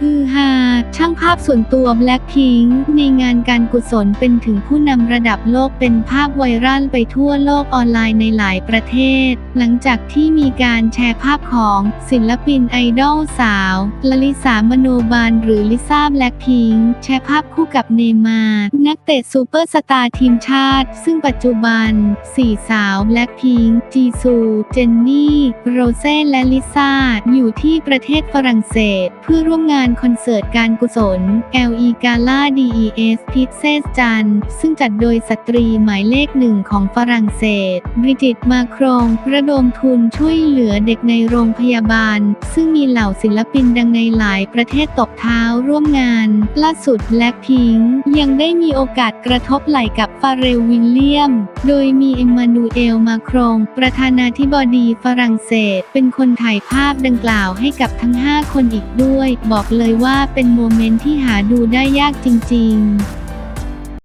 ฮือฮาช่างภาพส่วนตัว Blackpink ในงานการกุศลเป็นถึงผู้นำระดับโลกเป็นภาพไวรัลไปทั่วโลกออนไลน์ในหลายประเทศ หลังจากที่มีการแชร์ภาพของศิลปินไอดอลสาวลลิสามโนบาลหรือลิซ่าแบล็คพิงแชร์ภาพคู่กับเนมาร์นักเตะซูเปอร์สตาร์ทีมชาติ ซึ่งปัจจุบันสี่สาวแบล็คพิงจีซู เจนนี่ โรเซ่และลิซ่าอยู่ที่ประเทศฝรั่งเศส เพื่อร่วมงานคอนเสิร์ตการกุศล LE Gala DES p i x e s จันซึ่งจัดโดยสตรีหมายเลขหนึ่งของฝรั่งเศสบริจิตมาครองระดมทุนช่วยเหลือเด็กในโรงพยาบาล ซึ่งมีเหล่าศิลปินดังในหลายประเทศตบเท้าร่วมงานล่าสุดแบล็คพิงยังได้มีโอกาสกระทบไหล่กับฟาเรลวิลเลียม โดยมีเอ็มมานูเอลมาครองประธานาธิบดีฝรั่งเศส เป็นคนถ่ายภาพดังกล่าวให้กับทั้ง 5 คนอีกด้วย บอกเลยว่าเป็นโมเมนต์ที่หาดูได้ยากจริง ๆ